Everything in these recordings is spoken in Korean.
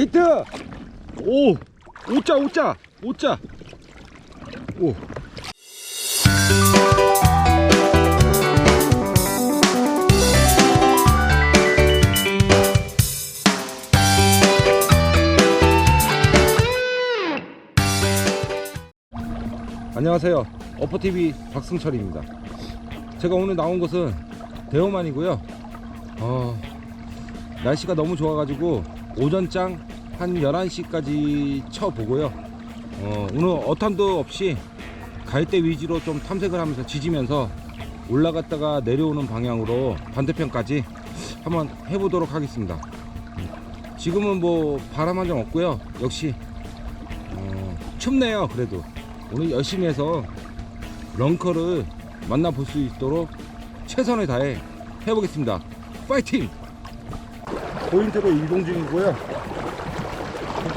히트! 오! 오자, 오자! 오자! 오! 안녕하세요. 어퍼TV 박승철입니다. 제가 오늘 나온 곳은 대호만이고요. 어, 날씨가 너무 좋아가지고 오전장 한 11시까지 쳐보고요. 어, 오늘 어탐도 없이 갈대 위주로 좀 탐색을 하면서 지지면서 올라갔다가 내려오는 방향으로 반대편까지 한번 해보도록 하겠습니다. 지금은 뭐 바람 한 점 없고요. 역시 어, 춥네요. 그래도 오늘 열심히 해서 런커를 만나볼 수 있도록 최선을 다해 해보겠습니다. 파이팅! 포인트로 이동 중이고요.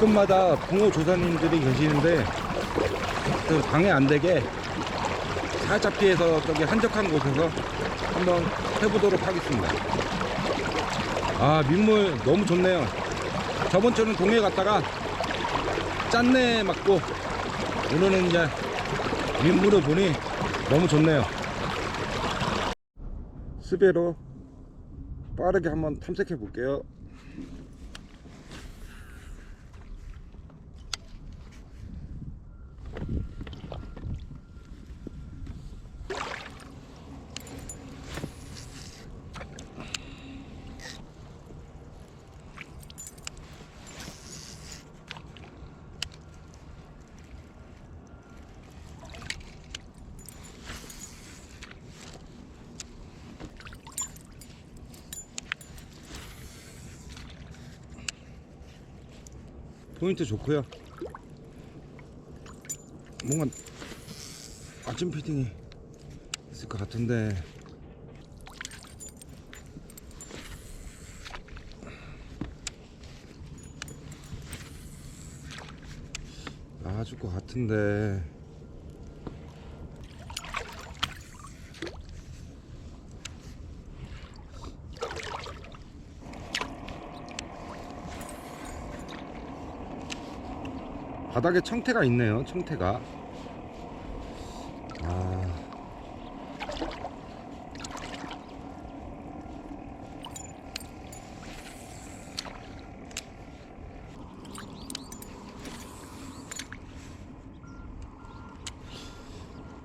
곳곳마다 붕어 조사님들이 계시는데 그 방해 안 되게 살짝 피해서 저기 한적한 곳에서 한번 해보도록 하겠습니다. 아 민물 너무 좋네요. 저번 주는 동해 갔다가 짠내 맞고 오늘은 이제 민물을 보니 너무 좋네요. 스베로 빠르게 한번 탐색해 볼게요. 포인트 좋고요. 뭔가 아침 피딩이 있을 것 같은데 나와줄 것 같은데 바닥에 청태가 있네요. 청태가. 아.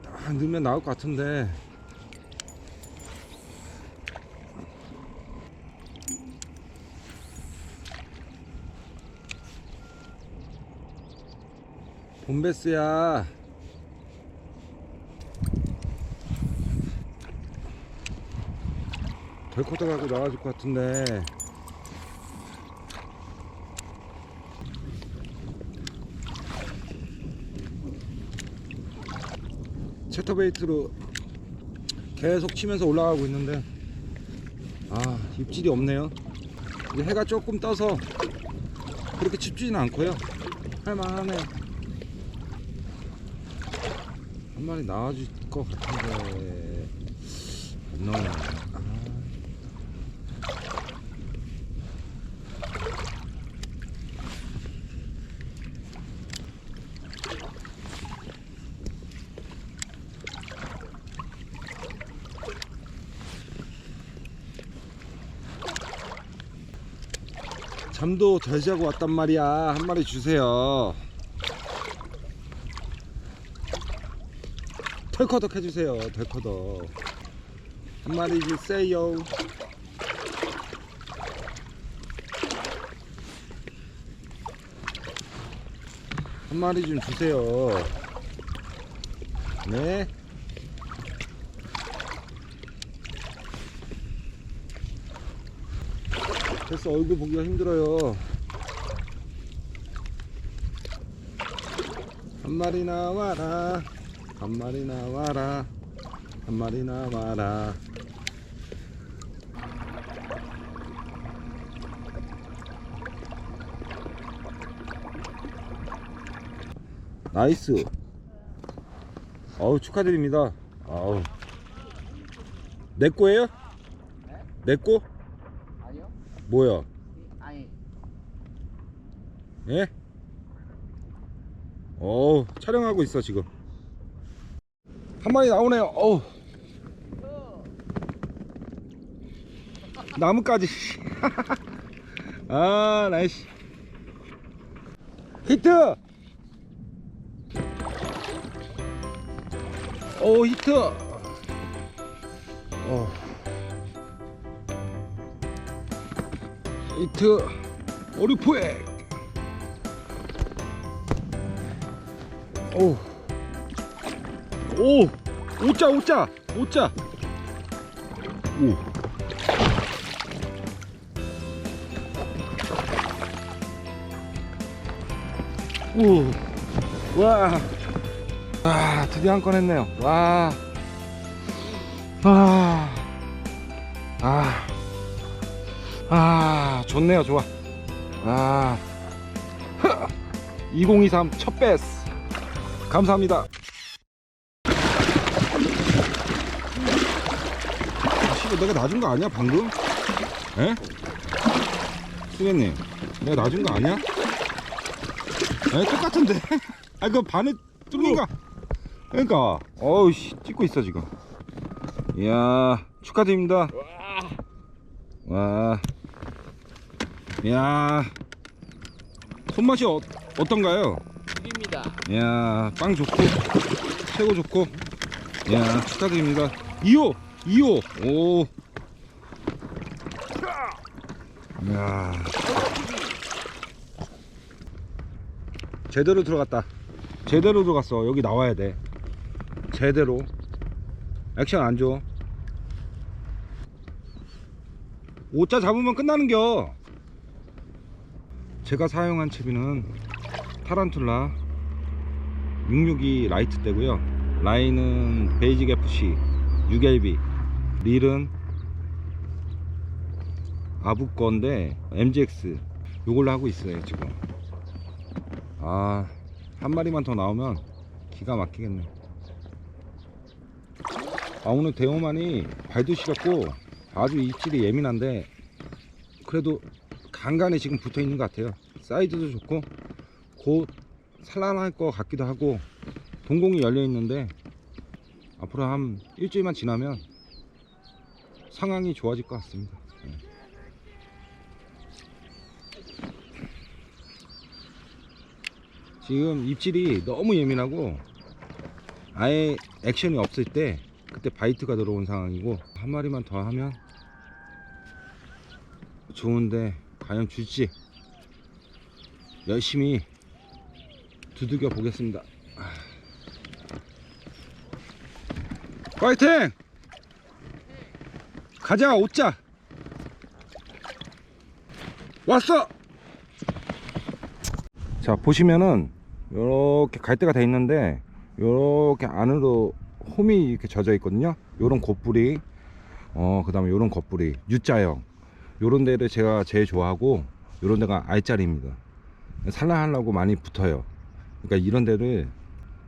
딱 넣으면 나올 것 같은데. 봄베스야. 덜커터 가고 나와줄 것 같은데. 채터베이트로 계속 치면서 올라가고 있는데. 아 입질이 없네요. 해가 조금 떠서 그렇게 춥지는 않고요. 할만하네요 한 마리 나와줄 것 같은데 안 나오네. 아. 잠도 잘 자고 왔단 말이야. 한 마리 주세요. 털커덕 해주세요 털커덕. 한 마리 주세요. 한 마리 좀 주세요. 네. 됐어 얼굴 보기가 힘들어요. 한 마리 나와라 한 마리 나와라 한 마리 나와라 나이스 어우 축하드립니다 아우 내 거예요? 네? 내 거? 아니요. 뭐야 아니 예? 어우 촬영하고 있어 지금 한 마리 나오네요. 어우. 나무까지. 아 나이스. 히트! 오 히트! 어. 히트. 오리포액 오. 오. 오자 오자 오자. 오. 오. 와. 아, 드디어 한 건 했네요. 와. 아. 아. 아, 좋네요. 좋아. 아. 2023 첫 베스. 감사합니다. 아, 씨발 내가 놔준 거 아니야 방금? 에? 수배님 내가 놔준 거 아니야? 에 똑같은데? 아 그 반에 뚫린 거 그러니까 어우 씨 찍고 있어 지금 이야 축하드립니다 와 이야 손맛이 어, 어떤가요? 죽입니다. 이야 빵 좋고 최고 좋고 이야 축하드립니다 2호 2호. 오. 이야. 제대로 들어갔다. 제대로 들어갔어. 여기 나와야 돼. 제대로. 액션 안줘. 오자 잡으면 끝나는겨. 제가 사용한 채비는 타란툴라 662 라이트 때고요. 라인은 베이직 FC 6LB 릴은 아부 건데 MGX 요걸로 하고 있어요 지금. 아 한 마리만 더 나오면 기가 막히겠네. 아 오늘 대호만이 발도시 같고 아주 입질이 예민한데 그래도 간간히 지금 붙어 있는 것 같아요. 사이즈도 좋고 곧 산란할 것 같기도 하고 동공이 열려 있는데 앞으로 한 일주일만 지나면 상황이 좋아질 것 같습니다. 예. 지금 입질이 너무 예민하고 아예 액션이 없을 때 그때 바이트가 들어온 상황이고 한 마리만 더 하면 좋은데 과연 줄지 열심히 두들겨 보겠습니다. 아. 파이팅! 가자, 오자! 왔어! 자, 보시면은, 요렇게 갈대가 돼 있는데, 요렇게 안으로 홈이 이렇게 젖어 있거든요. 요런 곱뿌리, 어, 그 다음에 요런 겉뿌리, U자형. 요런 데를 제가 제일 좋아하고, 요런 데가 R자리입니다. 산란하려고 많이 붙어요. 그러니까 이런 데를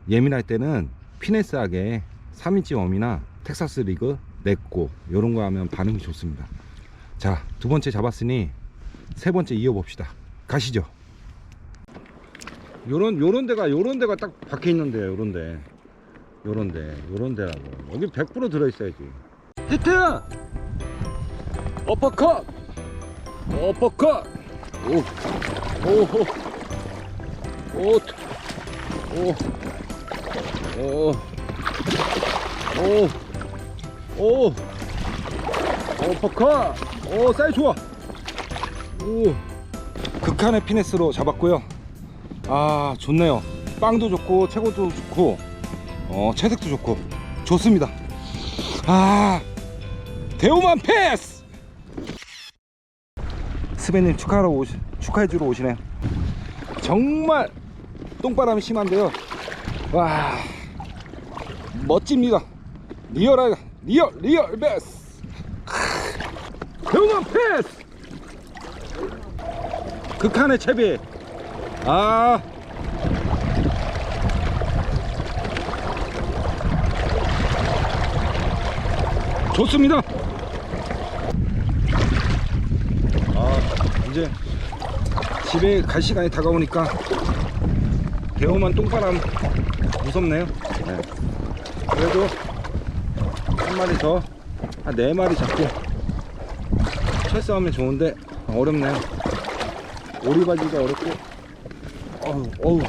예민할 때는 피네스하게 3인치 웜이나 텍사스 리그 냈고 이런 거 하면 반응이 좋습니다. 자, 두 번째 잡았으니 세 번째 이어봅시다. 가시죠. 요런 요런 데가 요런 데가 딱 박혀 있는데요. 요런 데. 요런 데. 요런 데라고. 여기 100% 들어 있어야지. 히트! 어퍼컷! 어퍼컷! 오. 오호. 오. 오. 오. 오. 오. 어퍼컷. 오, 사이즈 좋아. 오. 극한의 피네스로 잡았고요. 아, 좋네요. 빵도 좋고, 최고도 좋고, 어, 채색도 좋고, 좋습니다. 아, 대우만 패스! 스베님 축하하러 오시, 축하해주러 오시네요. 정말 똥바람이 심한데요. 와, 멋집니다. 리얼하, 리얼, 리얼 베스. 대우만 패스! 극한의 채비. 아. 좋습니다. 아, 이제 집에 갈 시간이 다가오니까 대호만 똥바람 무섭네요. 네. 그래도 한 마리 더, 한 네 마리 잡고. 철수하면 좋은데 어렵네요. 오리바지가 어렵고, 어우, 어우,